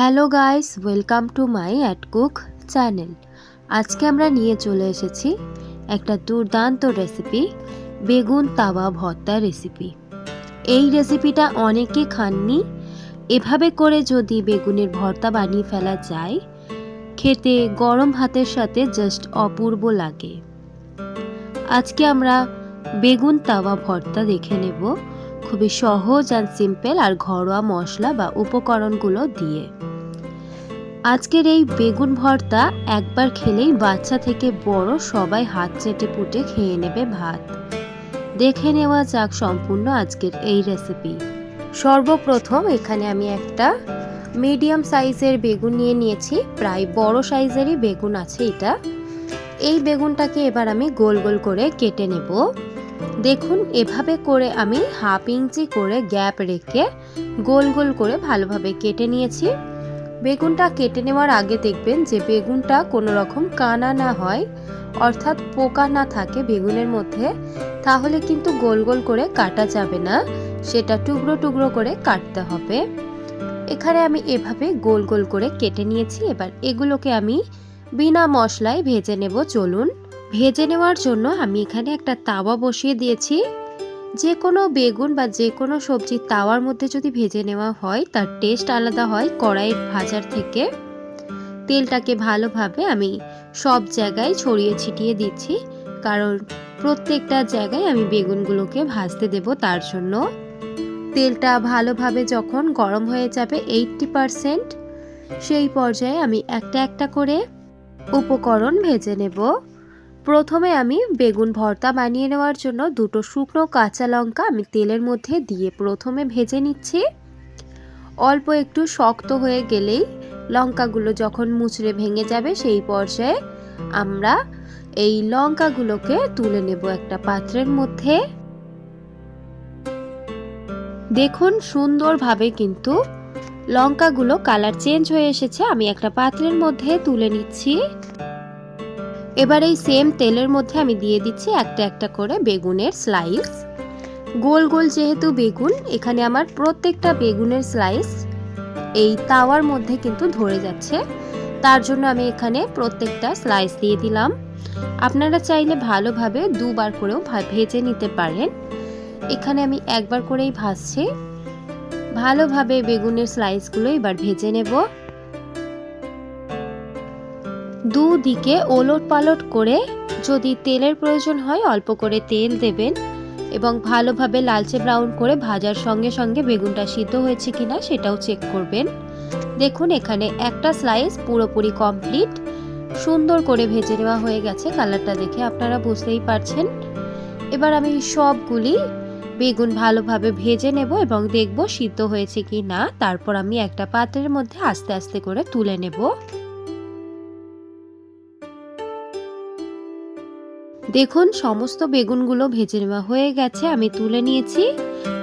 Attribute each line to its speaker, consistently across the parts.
Speaker 1: Hello guys, welcome to my at cook channel. আজকে আমরা নিয়ে চলে এসেছি একটা দুর্দান্ত রেসিপি, বেগুন তাওয়া ভর্তা রেসিপি। এই রেসিপিটা অনেকে খাননি। এভাবে করে যদি বেগুনের ভর্তা বানিয়ে ফেলা যায়, খেতে গরম ভাতের সাথে জাস্ট অপূর্ব লাগে। আজকে আমরা বেগুন তাওয়া ভর্তা দেখে নেব, খুবই সহজ অ্যান্ড সিম্পল আর ঘরোয়া মশলা বা উপকরণগুলো দিয়ে। আজকের এই বেগুন ভর্তা একবার খেলেই বাচ্চা থেকে বড় সবাই হাত চেটে পুটে খেয়ে নেবে ভাত। দেখে নেওয়া যাক সম্পূর্ণ আজকের এই রেসিপি সর্বপ্রথম এখানে আমি একটা মিডিয়াম সাইজের বেগুন নিয়ে নিয়েছি, প্রায় বড় সাইজেরই বেগুন আছে এটা। এই বেগুনটাকে এবার আমি গোল গোল করে কেটে নেব। দেখুন, এভাবে করে আমি হাফ ইঞ্চি করে গ্যাপ রেখে গোল গোল করে ভালোভাবে কেটে নিয়েছি। বেগুনটা কেটে নেওয়ার আগে দেখবেন যে বেগুনটা কোনো রকম কানা না হয়, অর্থাৎ পোকা না থাকে বেগুনের মধ্যে, তাহলে কিন্তু গোল গোল করে কাটা যাবে না, সেটা টুকরো টুকরো করে কাটতে হবে। এখানে আমি এভাবে গোল গোল করে কেটে নিয়েছি, এবার এগুলোকে আমি বিনা মশলায় ভেজে নেব, চলুন। ভেজে নেওয়ার জন্য আমি এখানে একটা তাওয়া বসিয়ে দিয়েছি। যে কোনো বেগুন বা যে কোনো সবজি তাওয়ার মধ্যে যদি ভেজে নেওয়া হয়, তার টেস্ট আলাদা হয় কড়াইয়ের ভাজার থেকে। তেলটাকে ভালোভাবে আমি সব জায়গায় ছড়িয়ে ছিটিয়ে দিচ্ছি, কারণ প্রত্যেকটা জায়গায় আমি বেগুনগুলোকে ভাজতে দেব তার জন্য। তেলটা ভালোভাবে যখন গরম হয়ে যাবে এইটটি পারসেন্ট সেই পর্যায়ে আমি একটা একটা করে উপকরণ ভেজে নেব। প্রথমে আমি বেগুন ভর্তা বানিয়ে নেওয়ার জন্য দুটো শুকনো কাঁচা লঙ্কা আমি তেলের মধ্যে দিয়ে প্রথমে ভেজে নিচ্ছি। অল্প একটু শক্ত হয়ে গেলেই লঙ্কাগুলো যখন মুচড়ে ভেঙে যাবে সেই পর্যায়ে আমরা এই লঙ্কাগুলোকে তুলে নেব একটা পাত্রের মধ্যে। দেখুন সুন্দরভাবে কিন্তু লঙ্কাগুলো কালার চেঞ্জ হয়ে এসেছে। আমি একটা পাত্রের মধ্যে তুলে নিচ্ছি। এবার এই সেম তেলের মধ্যে আমি দিয়ে দিচ্ছি একটা একটা করে বেগুনের স্লাইস গোল গোল যেহেতু বেগুন, এখানে আমার প্রত্যেকটা বেগুনের স্লাইস এই তাওয়ার মধ্যে কিন্তু ধরে যাচ্ছে। তার জন্য আমি এখানে প্রত্যেকটা স্লাইস দিয়ে দিলাম। আপনারা চাইলে ভালোভাবে দুবার করেও ভেজে নিতে পারেন। এখানে আমি একবার করেই ভাজছি। ভালোভাবে বেগুনের স্লাইসগুলো এবার ভেজে নেব। দুদিকে ওলট পালট করে যদি তেলের প্রয়োজন হয় অল্প করে তেল দেবেন এবং ভালোভাবে লালচে ব্রাউন করে ভাজার সঙ্গে সঙ্গে বেগুনটা সিদ্ধ হয়েছে কিনা সেটাও চেক করবেন। দেখুন, এখানে একটা স্লাইস পুরোপুরি কমপ্লিট সুন্দর করে ভেজে নেওয়া হয়ে গেছে কালারটা দেখে আপনারা বুঝতেই পারছেন। এবার আমি সবগুলি বেগুন ভালোভাবে ভেজে নেব এবং দেখব সিদ্ধ হয়েছে কি না তারপর আমি একটা পাত্রের মধ্যে আস্তে আস্তে করে তুলে নেব। দেখুন, সমস্ত বেগুনগুলো ভেজে নেওয়া হয়ে গেছে, আমি তুলে নিয়েছি।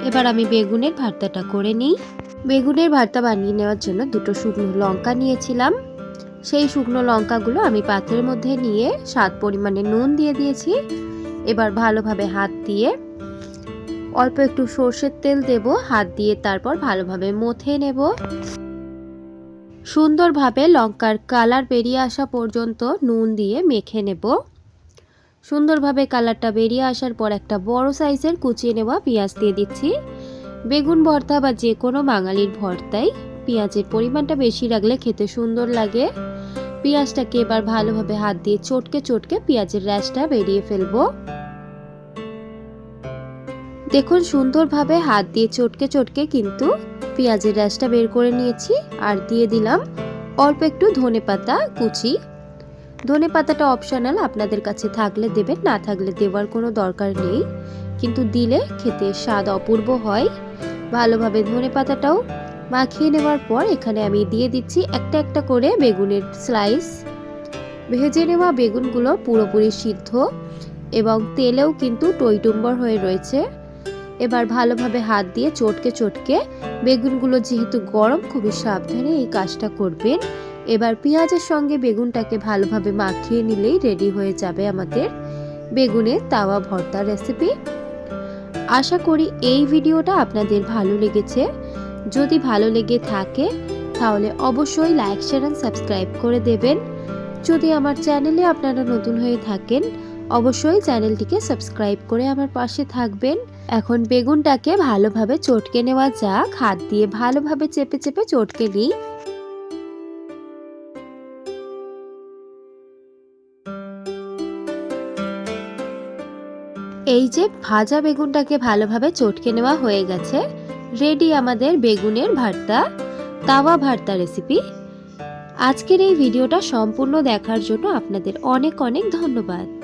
Speaker 1: এবার আমি বেগুনের ভর্তাটা করে নিই। বেগুনের ভর্তা বানিয়ে নেওয়ার জন্য দুটো শুকনো লঙ্কা নিয়েছিলাম। সেই শুকনো লঙ্কাগুলো আমি পাত্রের মধ্যে নিয়ে স্বাদ পরিমাণে নুন দিয়ে দিয়েছি। এবার ভালোভাবে হাত দিয়ে অল্প একটু সর্ষের তেল দেব, হাত দিয়ে তারপর ভালোভাবে মথে নেব। সুন্দরভাবে লঙ্কার কালার বেরিয়ে আসা পর্যন্ত নুন দিয়ে মেখে নেব। সুন্দরভাবে কালারটা বেরিয়ে আসার পর একটা বড় সাইজের কুচিয়ে নেওয়া পেঁয়াজ দিয়ে দিচ্ছি। বেগুন ভর্তা বা যে কোনো বাঙালির ভর্তায় পেঁয়াজের পরিমাণটা বেশি রাখলে খেতে সুন্দর লাগে। পেঁয়াজটাকে এবার ভালোভাবে হাত দিয়ে চটকে চটকে পেঁয়াজের র্যাশটা বেরিয়ে ফেলব। দেখুন সুন্দরভাবে হাত দিয়ে চটকে চটকে কিন্তু পেঁয়াজের র্যাশটা বের করে নিয়েছি। আর দিয়ে দিলাম অল্প একটু ধনে পাতা কুচি। ধনে পাতাটা অপশনাল আপনাদের কাছে থাকলে দেবেন, না থাকলে দেওয়ার কোনো দরকার নেই। কিন্তু দিলে খেতে স্বাদ অপূর্ব হয়। ভালোভাবে ধনে পাতাটাও মাখিয়ে নেওয়ার পর এখানে আমি দিয়ে দিচ্ছি একটা একটা করে বেগুনের স্লাইস ভেজে নেওয়া বেগুনগুলো পুরোপুরি সিদ্ধ এবং তেলেও কিন্তু টইটুম্বর হয়ে রয়েছে। এবার ভালোভাবে হাত দিয়ে চটকে চটকে বেগুনগুলো যেহেতু গরম, খুবই সাবধানে এই কাজটা করবেন। এবার পেঁয়াজের সঙ্গে বেগুনটাকে ভালোভাবে মাখিয়ে নিলেই রেডি হয়ে যাবে আমাদের বেগুনের তাওয়া ভর্তা রেসিপি আশা করি এই ভিডিওটা আপনাদের ভালো লেগেছে। যদি ভালো লেগে থাকে, তাহলে অবশ্যই লাইক শেয়ার অ্যান্ড সাবস্ক্রাইব করে দেবেন। যদি আমার চ্যানেলে আপনারা নতুন হয়ে থাকেন, অবশ্যই চ্যানেলটিকে সাবস্ক্রাইব করে আমার পাশে থাকবেন। এখন বেগুনটাকে ভালোভাবে চটকে নেওয়া যাক। হাত দিয়ে ভালোভাবে চেপে চেপে চটকে নিই। এই যে ভাজা বেগুনটাকে ভালোভাবে চটকে নেওয়া হয়ে গেছে রেডি আমাদের বেগুনের ভর্তা তাওয়া ভর্তা রেসিপি আজকের এই ভিডিওটা সম্পূর্ণ দেখার জন্য আপনাদের অনেক অনেক ধন্যবাদ।